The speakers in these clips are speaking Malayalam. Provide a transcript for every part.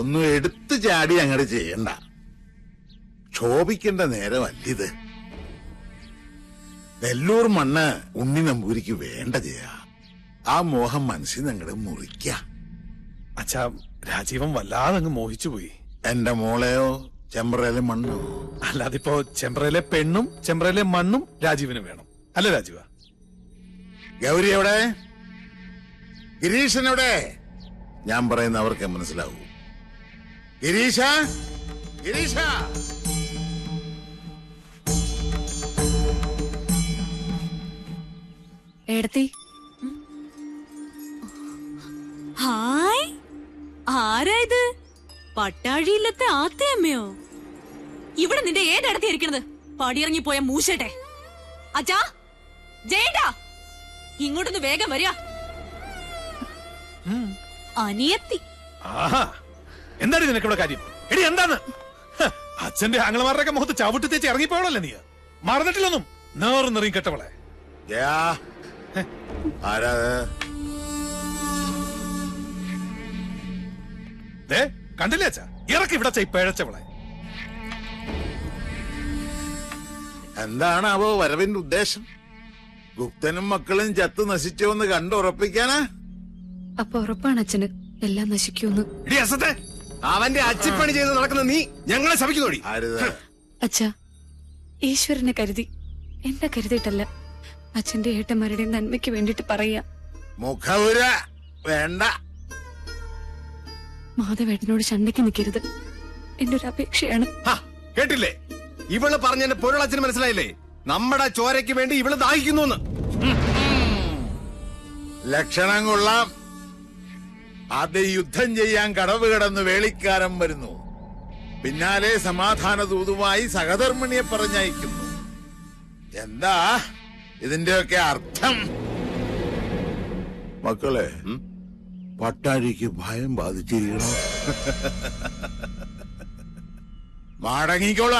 ഒന്നും എടുത്തു ചാടി അങ്ങോട്ട് ചെയ്യണ്ട. ക്ഷോഭിക്കേണ്ട നേരമല്ലിത്. നെല്ലൂർ മണ്ണ് ഉണ്ണി നമ്പൂരിക്ക് വേണ്ട ചെയ്യാ. ആ മോഹം മനസ്സിൽ അങ്ങോട്ട് മുറിക്ക. അച്ഛാ രാജീവൻ വല്ലാതെ അങ്ങ് മോഹിച്ചുപോയി എന്റെ മോളെയോ ചെമ്പ്രയിലെ മണ്ണോ? അല്ലാതെ ഇപ്പോ ചെമ്പ്രയിലെ പെണ്ണും ചെമ്പ്രയിലെ മണ്ണും രാജീവിന് വേണം. അല്ല രാജീവ? ഗൗരി എവിടെ? ഗിരീഷൻ എവിടെ? ഞാൻ പറയുന്ന അവർക്ക് മനസ്സിലാവൂ. ഗിരീഷ ഗിരീഷ എടത്തി ഹായ്. ആരായത് പട്ടാഴിയില്ലത്തെ ആത്തയമ്മയോ? ഇവിടെ നിന്റെ ഏതടത്തി ഇരിക്കണത്? പടിയിറങ്ങി പോയ മൂശട്ടെ. അച്ഛാ ജയേട്ടാ. ഇങ്ങോട്ടൊന്ന് വേഗം വരിക അനിയത്തി. ആഹാ. എന്താണ് നിനക്ക് ഇവിടെ കാര്യം? എടി എന്താണ്? അച്ഛന്റെ അച്ഛന്റെ ഒക്കെ മുഖത്ത് ചവിട്ടി തേച്ച് ഇറങ്ങിപ്പോയല്ലേ നീ? മറന്നിട്ടില്ലൊന്നും? നേറും നിറയും കെട്ടവളെ. ജയാ ആരാ ദേ കണ്ടില്ലേ അച്ഛാ? ഇറക്കി ഇവിടെ ചെയ് പിഴച്ചവളെ. എന്താണാവോ വരവിന്റെ ഉദ്ദേശം? ഗുപ്തനും മക്കളും ചത്തു നശിച്ചോന്ന് കണ്ടുറപ്പിക്കാനാ? അപ്പൊ ഉറപ്പാണ് അച്ഛന് എല്ലാം അസത്തെ. അവന്റെ അച്ചിപ്പണി ചെയ്ത് നടക്കുന്ന നീ ഞങ്ങളെ ശപിക്കുന്നോടി അച്ഛ ഈശ്വരനെ കരുതി. എന്നെ കരുതിയിട്ടല്ല. അച്ഛന്റെ ഏട്ടന്മാരുടെ നന്മയ്ക്ക് വേണ്ടിട്ട് പറയാ മുഖപുര വേണ്ട. മാധവേട്ടനോട് ചണ്ടയ്ക്ക് നിൽക്കരുത്. എന്റെ ഒരു അപേക്ഷയാണ് കേട്ടില്ലേ? ഇവൾ പറഞ്ഞ പൊരുളച്ഛന് മനസ്സിലായില്ലേ? നമ്മുടെ ചോരയ്ക്ക് വേണ്ടി ഇവൾ ദാഹിക്കുന്നു ലക്ഷണം കൊള്ളാം. ആദ്യം യുദ്ധം ചെയ്യാൻ കടവ് കടന്ന് വേളിക്കാരൻ വരുന്നു. പിന്നാലെ സമാധാന ദൂതുമായി സഹധർമ്മിണിയെ പറഞ്ഞയക്കുന്നു. എന്താ? ഇതിന്റെയൊക്കെ അർത്ഥം? മക്കളെ പട്ടാഴിക്ക് ഭയം ബാധിച്ചിരിക്കണോ? മാടങ്ങിക്കോള.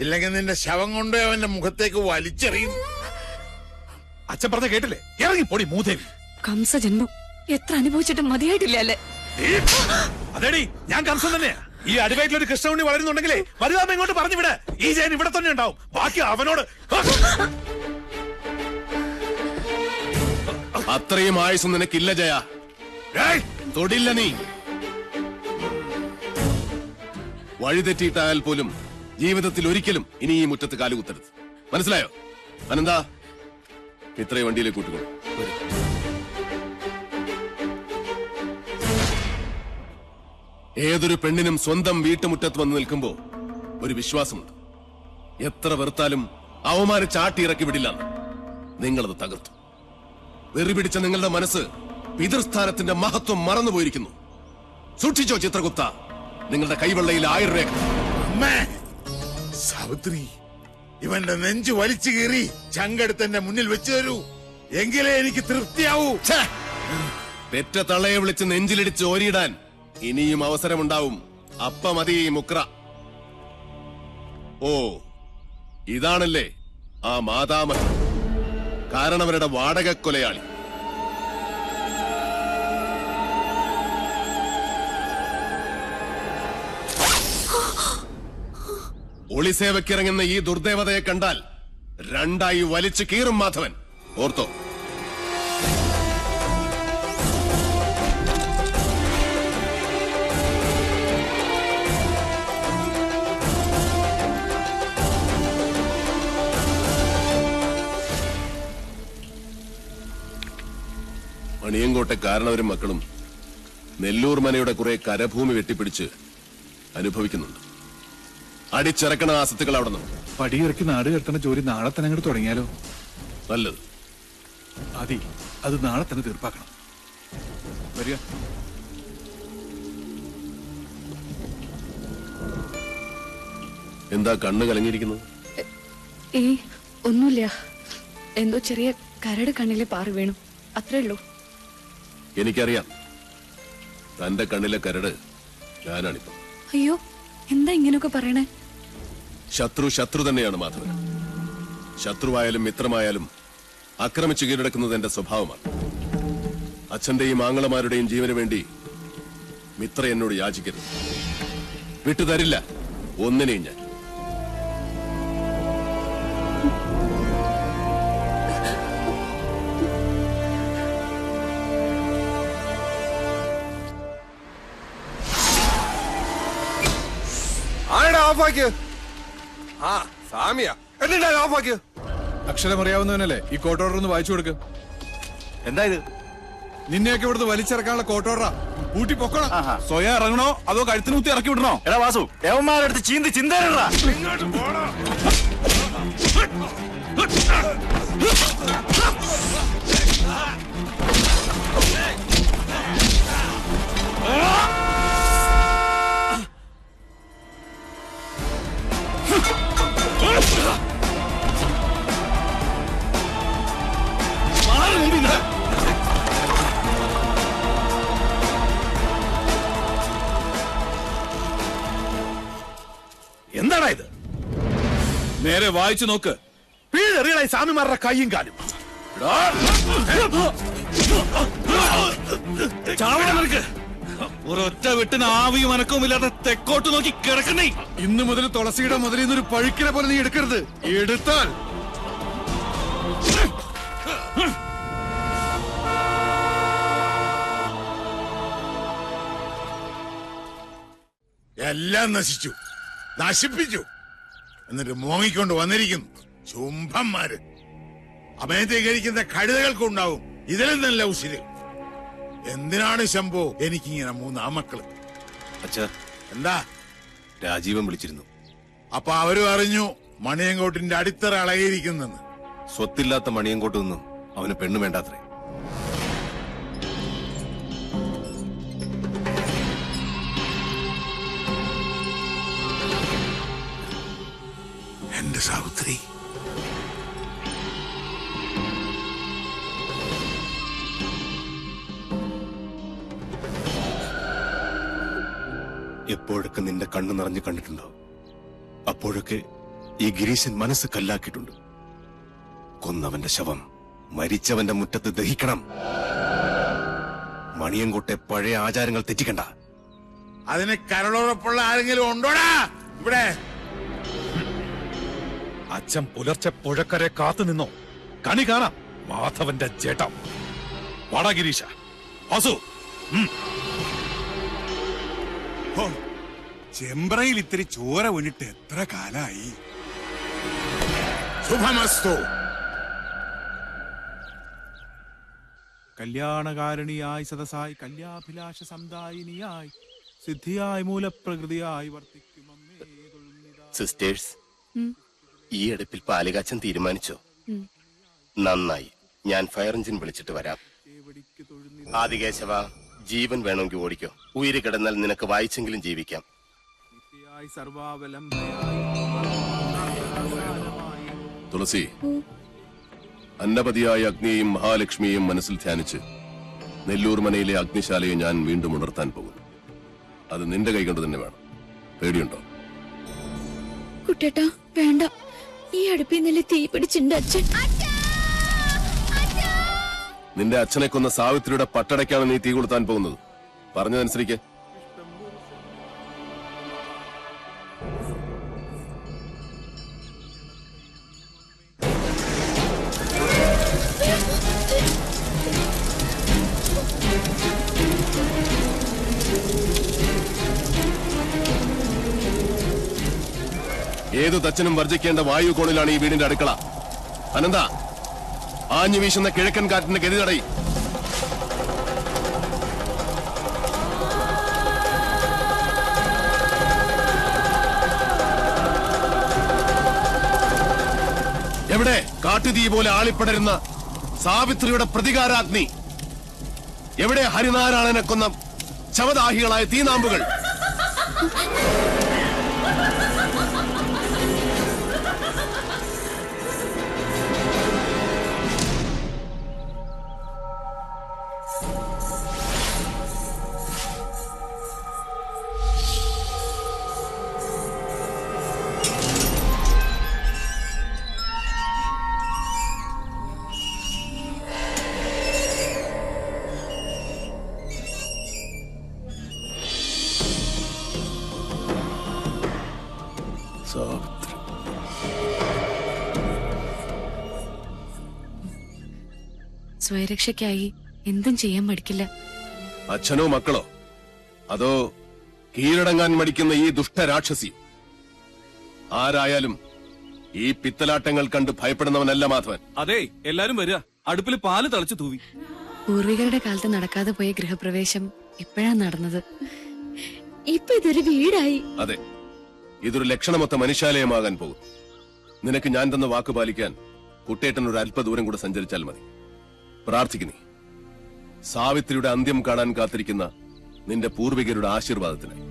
ഇല്ലെങ്കിൽ നിന്റെ ശവം കൊണ്ടേ അവന്റെ മുഖത്തേക്ക് വലിച്ചെറിയും. അച്ഛൻ പറഞ്ഞ കേട്ടില്ലേ? ഇറങ്ങി പൊടി മൂതേവി കംസജന്മം. എത്ര അനുഭവിച്ചിട്ടും മതിയായിട്ടില്ല. അല്ലേ അതേടി ഞാൻ കംസം തന്നെയാ. ഈ അടിവയറ്റിൽ ഒരു കൃഷ്ണുണ്ണി വളരുന്നുണ്ടെങ്കിലേ വലുതാമ ഇങ്ങോട്ട് പറഞ്ഞു വിട. ഈ ജയൻ ഇവിടെ തന്നെ ഉണ്ടാവും. ബാക്കി അവനോട് അത്രയും ആയുസ് നിനക്കില്ല ജയ! തൊടില്ല നീ. വഴിതെറ്റിയിട്ടായാൽ പോലും ജീവിതത്തിൽ ഒരിക്കലും ഇനി ഈ മുറ്റത്ത് കാലുകുത്തരുത്. മനസ്സിലായോ? അനന്താ ഇത്രയും വണ്ടിയിലേക്ക് കൂട്ടുകൊള്ളു ഏതൊരു പെണ്ണിനും സ്വന്തം വീട്ടുമുറ്റത്ത് വന്ന് നിൽക്കുമ്പോ ഒരു വിശ്വാസമുണ്ട്. എത്ര വെറുത്താലും അവമാരെ ചാട്ടി ഇറക്കി വിടില്ല നിങ്ങളത് തകർത്തു. വെറി പിടിച്ച നിങ്ങളുടെ മനസ്സ് പിതൃസ്ഥാനത്തിന്റെ മഹത്വം മറന്നുപോയിരിക്കുന്നു. സൂക്ഷിച്ചോ ചിത്രഗുപ്ത നിങ്ങളുടെ കൈവെള്ളയിൽ ആയിരം രേഖ സാവിത്രി ഇവന്റെ നെഞ്ചു വലിച്ചു കീറി ചങ്കെടുത്ത് എന്റെ മുന്നിൽ വെച്ചു തരൂ. എങ്കിലേ എനിക്ക് തൃപ്തിയാവൂ! പെറ്റ തള്ളയെ വിളിച്ച് നെഞ്ചിലിടിച്ച് ഓരിയിടാൻ ഇനിയും അവസരമുണ്ടാവും. അപ്പ മതി മുക്ര. ഓ ഇതാണല്ലേ ആ മാതാമഹൻ കാരണവരുടെ വാടക കൊലയാളി. ഒളിസേവക്കിറങ്ങുന്ന ഈ ദുർദേവതയെ കണ്ടാൽ രണ്ടായി വലിച്ചു കീറും മാധവൻ. ഓർത്തോ? മണിയങ്കോട്ടെ കാരണവരും മക്കളും നെല്ലൂർ മനയുടെ കുറെ കരഭൂമി വെട്ടിപ്പിടിച്ച് അനുഭവിക്കുന്നുണ്ട്. അടിച്ചിറക്കണ ആസത്തുകൾ അവിടെ നിന്ന്. പടിയിറക്കി നാട് കെട്ടണ ജോലി നാളെ തന്നെ അങ്ങോട്ട് തുടങ്ങിയാലോ? നല്ലത്. അതി അത് നാളെ തന്നെ തീർപ്പാക്കണം. വരിക. എന്താ കണ്ണ് കലങ്ങിയിരിക്കുന്നത്? ഏ ഒന്നുമില്ല. എന്തോ ചെറിയ കരട് കണ്ണിലെ പാറി വീണു. അത്രേ ഉള്ളൂ. എനിക്കറിയാം. തന്റെ കണ്ണിലെ കരട് ഞാനാണിപ്പോ. അയ്യോ എന്താ ഇങ്ങനെയൊക്കെ പറയണേ? ശത്രു ശത്രു തന്നെയാണ് മാധവൻ. ശത്രുവായാലും മിത്രമായാലും അക്രമിച്ചു കീഴടക്കുന്നത് എന്റെ സ്വഭാവമാണ്. അച്ഛന്റെയും ആങ്ങളമാരുടെയും ജീവന് വേണ്ടി മിത്ര എന്നോട് യാചിക്കരുത്. വിട്ടുതരില്ല. ഒന്നിനെയും ഞാൻ. ഓഫാക്കിയ ആ സാമിയ. എന്നിട്ടാ ഓഫാക്കിയ അക്ഷരം അറിയാവുന്നവനല്ലേ ഈ കോട്ട് ഓർഡർ ഒന്ന് വായിച്ചു കൊടുക്ക്. എന്താ ഇത്? നിന്നെയൊക്കെ ഇവിടുന്ന് വലിച്ചിറക്കാനുള്ള കോട്ട് ഓർഡറാ ഊട്ടി പൊക്കണം സ്വയം ഇറങ്ങണോ അതോ കഴുത്തിന് കുത്തി ഇറക്കി വിടണോ? എടാ വാസു യവന്മാരെടുത്ത് ചീന്തി ചിന്തരടാ ഇങ്ങോട്ട് ഇത് നേരെ വായിച്ചു നോക്ക്. പിഴറിയടാ ഈ സ്വാമിമാരുടെ കൈയും കാലും. ഒരൊറ്റ വെട്ടിന് ആവിയും അനക്കവും ഇല്ലാതെ തെക്കോട്ട് നോക്കി കിടക്കണേ. ഇന്നു മുതൽ തുളസിയുടെ മുതലിൽ നിന്നൊരു പഴുക്കിനെ പോലെ നീ എടുക്കരുത്. എടുത്താൽ. എല്ലാം നശിച്ചു. നശിപ്പിച്ചു. എന്നിട്ട് മോങ്ങിക്കൊണ്ട് വന്നിരിക്കുന്നു. ചുംബന്മാര് അഭയത്തേക്ക് കഴിക്കുന്ന കഴുതകൾക്കുണ്ടാവും. ഇതിലും നല്ല ഉശിര് എന്തിനാണ് ശംഭോ എനിക്കിങ്ങനെ മൂന്ന് ആമക്കൾ അച്ഛാ എന്താ? രാജീവൻ വിളിച്ചിരുന്നു. അപ്പൊ അവരും അറിഞ്ഞു മണിയങ്കോട്ടിന്റെ അടിത്തറ അളകിയിരിക്കുന്നെന്ന്. സ്വത്തില്ലാത്ത മണിയങ്കോട്ട് നിന്നും. അവന് പെണ്ണു വേണ്ടാത്രേ. എന്റെ സാവിത്രി എപ്പോഴൊക്കെ നിന്റെ കണ്ണു നിറഞ്ഞു കണ്ടിട്ടുണ്ടോ? അപ്പോഴൊക്കെ ഈ ഗിരീശൻ മനസ്സ് കല്ലാക്കിയിട്ടുണ്ട്. കൊന്നവന്റെ ശവം മരിച്ചവന്റെ മുറ്റത്ത് ദഹിക്കണം. മണിയൻകോട്ടെ പഴയ ആചാരങ്ങൾ തെറ്റിക്കണ്ട. അതിന് കരളുറപ്പുള്ള ആരെങ്കിലും ഉണ്ടോടാ? ഇവിടെ. അച്ഛൻ പുലർച്ചെ പുഴക്കരെ കാത്തു നിന്നോ? കണി കാണാം മാധവന്റെ ചേട്ടം വാടാ ഗിരീഷ വാസു. ചെമ്പ്രയിൽ ഇത്തിരി ചോര ഉന്നിട്ട് എത്ര കാലായി? ശുഭമസ്തു കല്യാണകാരണിയായി സദസായി കല്യാഭിലാഷ സമുദായിനിയായി സിദ്ധിയായി മൂലപ്രകൃതിയായി വർത്തിക്കും. സിസ്റ്റേഴ്സ് ഈ അടുപ്പിൽ പാലുകാച്ചൻ തീരുമാനിച്ചോ. നന്നായി. ഞാൻ ഫയർ എഞ്ചിൻ വിളിച്ചിട്ട് വരാം. ആദികേശവ ജീവൻ വേണമെങ്കിൽ ഓടിക്കോ. ഉയിര് കിടന്നാൽ നിനക്ക് വായിച്ചെങ്കിലും ജീവിക്കാം. തുളസി അന്നപതിയായ അഗ്നിയെയും മഹാലക്ഷ്മിയെയും മനസ്സിൽ ധ്യാനിച്ച് നെല്ലൂർ മനയിലെ അഗ്നിശാലയെ ഞാൻ വീണ്ടും ഉണർത്താൻ പോകുന്നു. അത് നിന്റെ കൈകൊണ്ട് തന്നെ വേണം. പേടിയുണ്ടോ? കുട്ടേട്ടാ വേണ്ട. ഈ അടുപ്പിൽ നില തീ പിടിച്ചിണ്ട് അച്ഛൻ? നിന്റെ അച്ഛനെ കൊന്ന സാവിത്രിയുടെ പട്ടടയ്ക്കാണ് നീ തീ കൊളുത്താൻ പോകുന്നത്. പറഞ്ഞതനുസരിക്ക്. ഏതു തച്ചനും വർജിക്കേണ്ട വായു കോണിലാണ് ഈ വീടിന്റെ അടുക്കള. അനന്ത ആഞ്ഞു വീശുന്ന കിഴക്കൻ കാറ്റിന്റെ ഗതി തടയി എവിടെ കാട്ടുതീ പോലെ ആളിപ്പടരുന്ന സാവിത്രിയുടെ പ്രതികാരാഗ്നി? എവിടെ ഹരിനാരായണനെ കൊന്ന ശവദാഹികളായ തീനാമ്പുകൾ? സ്വയരക്ഷയ്ക്കായി എന്തും ചെയ്യാൻ മടിക്കില്ല അച്ഛനോ മക്കളോ അതോ കീഴടങ്ങാൻ മടിക്കുന്ന ഈ ദുഷ്ടരാക്ഷസി ആരായാലും ഈ പിത്തലാട്ടങ്ങൾ കണ്ട് ഭയപ്പെടുന്നവനല്ല മാധവൻ. അതെ എല്ലാരും വരിക. അടുപ്പിൽ പാൽ തളിച്ചു തൂവി. പൂർവികരുടെ കാലത്ത് നടക്കാതെ പോയ ഗൃഹപ്രവേശം ഇപ്പോഴാണ് നടന്നത്. ഇപ്പൊ ഇതൊരു വീടായി. അതെ ഇതൊരു ലക്ഷണമൊത്ത മനുഷ്യാലയമാകാൻ പോകും നിനക്ക് ഞാൻ തന്ന വാക്ക് പാലിക്കാൻ കുട്ടേട്ടൻ ഒരു അല്പദൂരം കൂടെ സഞ്ചരിച്ചാൽ മതി. പ്രാർത്ഥിക്കുന്നേ. സാവിത്രിയുടെ അന്ത്യം കാണാൻ കാത്തിരിക്കുന്ന നിന്റെ പൂർവികരുടെ ആശീർവാദത്തിന്.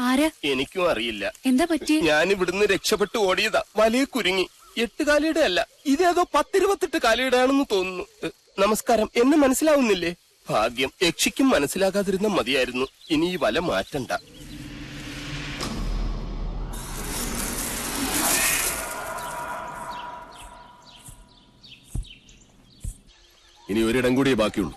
ആരാ? എനിക്കും അറിയില്ല. എന്താ പറ്റി? ഞാൻ ഇവിടുന്ന് രക്ഷപ്പെട്ടു ഓടിയതാ. വലിയ കുരുങ്ങി. എട്ട് കാലിയുടെ അല്ല ഇതേതോ പത്തിരുപത്തെട്ട് കാലയുടെ ആണെന്ന് തോന്നുന്നു നമസ്കാരം എന്നെ മനസ്സിലാവുന്നില്ലേ? ഭാഗ്യം യക്ഷിക്കും മനസ്സിലാകാതിരുന്ന മതിയായിരുന്നു. ഇനി ഈ വല മാറ്റണ്ട. ഇനി ഒരിടം കൂടിയേ ബാക്കിയുള്ളൂ.